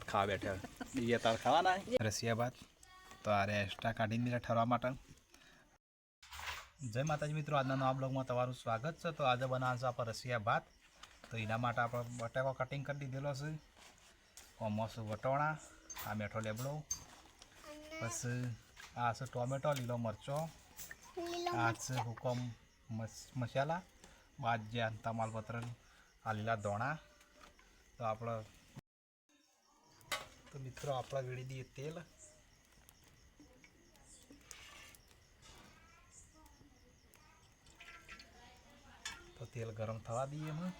ભાત ખાવા બેઠા. બીજે તાર ખાવાના રસિયા ભાત. તો આરે એક્સ્ટ્રા કાઢીને દીધા ઠરવા માટે. જય માતાજી મિત્રો આજના નવા બ્લોગમાં તમારું સ્વાગત છે. તો આજે બનાવશે આપણે રસિયા ભાત. તો એના માટે આપણે બટાકો કટિંગ કરી દીધેલો છે. કોમોસ વટોણા આ મેઠો લેબડો. પછી આ છે ટોમેટો લીલો મરચો. આ છે હુકમ મસાલા મસાલા. બાજ્યા તમાલપત્ર આ લીલા દોણા તો આપણે તો મિત્રો, આપણા વેળી દઈએ તેલ. તો તેલ ગરમ થવા દઈએ અમે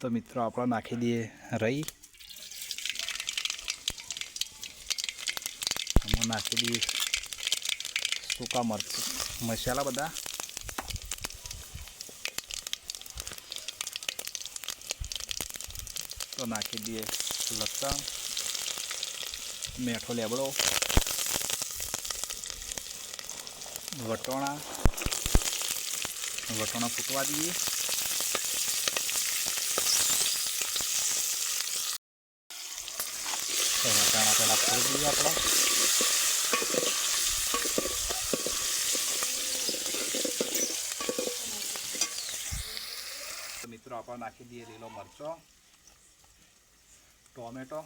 તો મિત્રો, આપણે નાખી દઈએ રહી નાખી દઈએ સૂકા મરચું. મસાલા બધા. તો નાખી દઈએ લસણ, મેઠો લેબડો, વટોણા. વટોણા ફૂટવા દઈએ. વટાણા પહેલાં ફોડી દઈએ આપણે. તો નાખી દઈએ લીલો મરચો, ટોમેટો,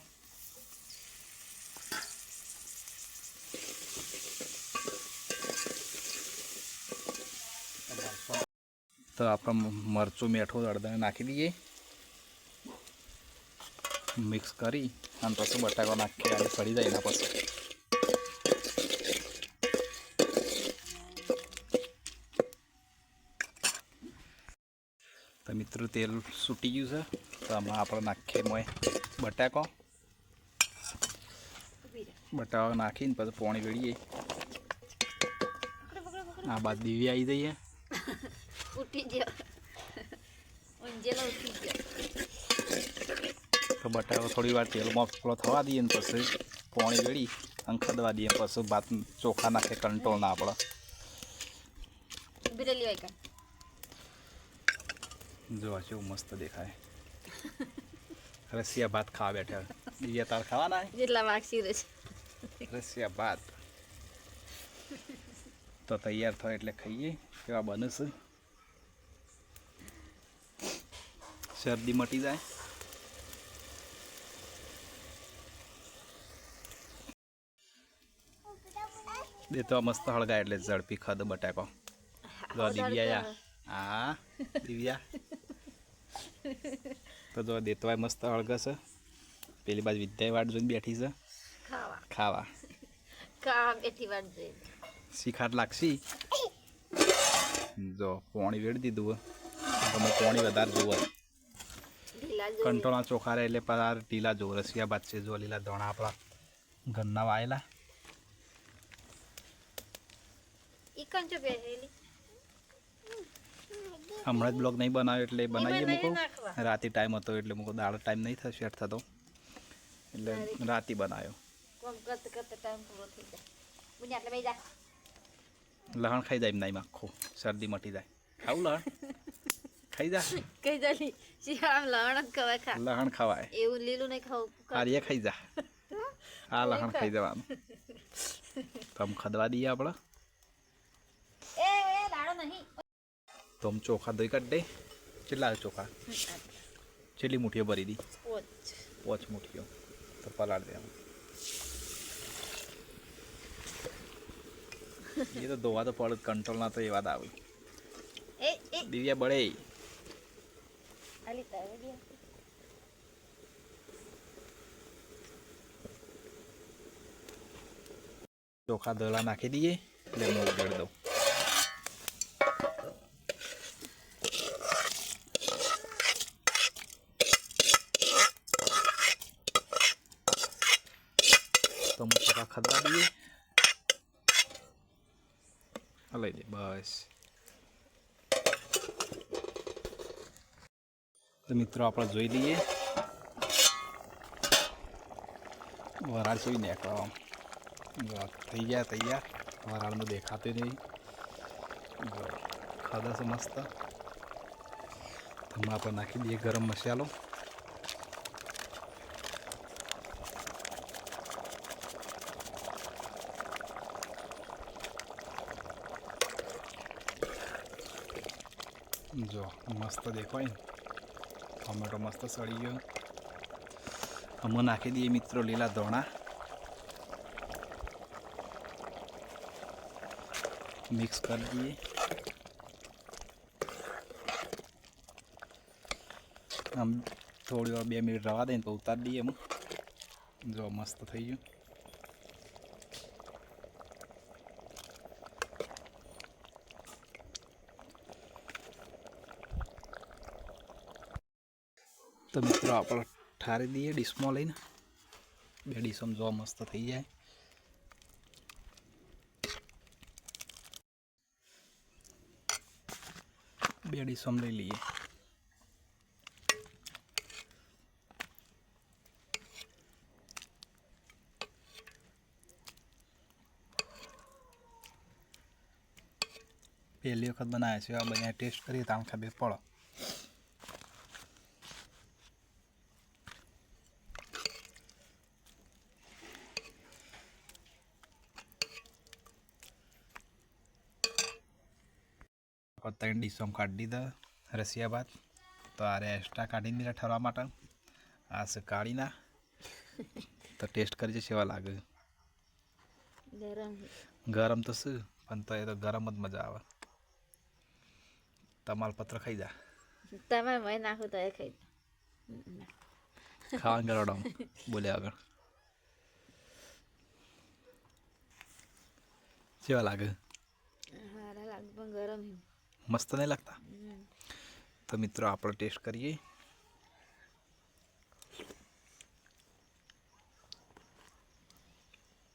તો આપણે મરચું મીઠું અડધાને નાખી દઈએ. મિક્સ કરી અને પછી બટાકા નાખી અને સડી જાય એના પછી. તો તેલ સૂટી ગયું છે. તો આમાં આપણે નાખીએ મોય બટાકો. બટાકો નાખીને પછી પોણી વેળીએ. આ બાદ દીવી આવી જઈએ. ઉઠી ગયો. તો બટાકો થોડી વાર તેલમાં ફૂલો થવા દઈએ ને પછી પોણી વેળી અને ખદવા દઈએ. પછી ભાત ચોખા નાખે કંટ્રોલ ના આપણે. જોવા કેવું મસ્ત દેખાય. રશિયા ભાત ખાવા બેઠા. બીજા તાર ખાવાના જેટલા માગસી રહે રશિયા ભાત તો તૈયાર થાય એટલે ખાઈએ. કેવા બને છે? શરદી મટી જાય. દે તો મસ્ત હળગાય એટલે ઝડપી ખદ બટાકો. દિવ્યા હા દિવ્યા. તો જો દેતવાય મસ્ત હળગશે પેલી બાજુ વિદ્યાય વાટ જોઈને બેઠી છે. ખાવા. ખાવા. ખાવા બેઠી વાટ જોઈને શીખાટ લાગશી. જો પોણી વેડી દીધું તમે પોણી વધારે જોવો કંટોળા ચોખા રહે એટલે પદાર ટીલા જો રસિયા બાદ છે જો લીલા ધોણા આપણા ઘરના વાયેલા. ઈ કંચો પહેરેલી હમણાં જ બ્લોગ નહીં બનાવ્યો એટલે બનાવીએ બનાવી મૂકો. રાતે ટાઈમ હતો એટલે મૂકો. દાળ ટાઈમ નહીં થશે સેટ થતો. એટલે રાતે બનાવ્યો. લહણ ખાઈ જાય નહીં આખું શરદી મટી જાય. ખાવું લહણ? ખાઈ જા. ખાઈ જા શિયાળામાં લહણ જ ખવાય ખા. લહણ ખવાય. એવું લીલું નહીં ખાવું આર્ય ખાઈ જા. આ લહણ ખાઈ જવાનું. તમ ખદવા દઈએ આપણે એ એ લાડો નહીં તો આમ ચોખા દઈ કાઢ દે. કેટલા ચોખા? કેટલી મુઠ્ઠીઓ ભરી દી? પોચ મુઠીઓ મુઠ્ઠીઓ. તો પલાળ દે. એ તો ધોવા તો પડે કંટ્રોલ ના તો એ વાત આવી. દિવ્યા બળે. ચોખા દળા નાખી દઈએ એટલે હું ઉગાડી દઉં તો હું ચોખા ખદવા દઈએ લઈ દે બસ. તો મિત્રો, આપણે જોઈ લઈએ. વરાળ છે નીકળવા. થઈ ગયા તૈયાર. વરાળનું દેખાતું નહીં. ખાધા છે મસ્ત. એમાં આપણે નાખી દઈએ ગરમ મસાલો. જો મસ્ત દેખાય ટોમેટો મસ્ત સળી ગયો અમે નાખી દઈએ મિત્રો લીલા ધોણા મિક્સ કરી દઈએ આમ થોડી વાર બે મિનિટ રવા દઈએ તો ઉતારી દઈએ એમ જો મસ્ત થઈ ગયું તો મિત્રો આપણે ઠારી દઈએ, ડીશમાં લઈને. બે ડીશમાં જોવા મસ્ત થઈ જાય. બે ડીશમ લઈ લઈએ. પહેલી વખત બનાવ્યા છે, આ બધા ટેસ્ટ કરીએ તો આમ ખબર પડે ત્રણ ડીશોમ કાઢી દીધા રસિયા બાદ તો આરે એક્સ્ટ્રા કાઢીને દીધા ઠરવા માટે આ છે કાઢીના તો ટેસ્ટ કરજે સેવા લાગે ગરમ ગરમ તો શું પણ તો એ તો ગરમ જ મજા આવે તમાલપત્ર ખાઈ જા તમે મય નાખું તો એ ખાઈ ખાવાનું કરોડમ બોલ્યા આગળ કેવા લાગે હારા લાગે પણ ગરમ મસ્ત નહીં લાગતા? તો મિત્રો આપણે ટેસ્ટ કરીએ.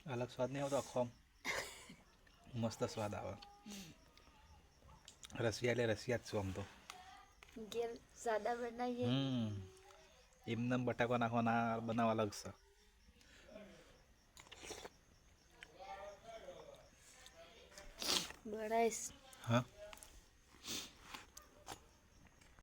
અલગ સ્વાદ નહીં આવતો આખો મસ્ત સ્વાદ આવે. રસિયા એટલે રસિયા જ છું આમ તો. ઘેર સાદા બનાવીએ. એમને બટાકા નાખવાના બનાવવા અલગ છે. બળાઈશ હા?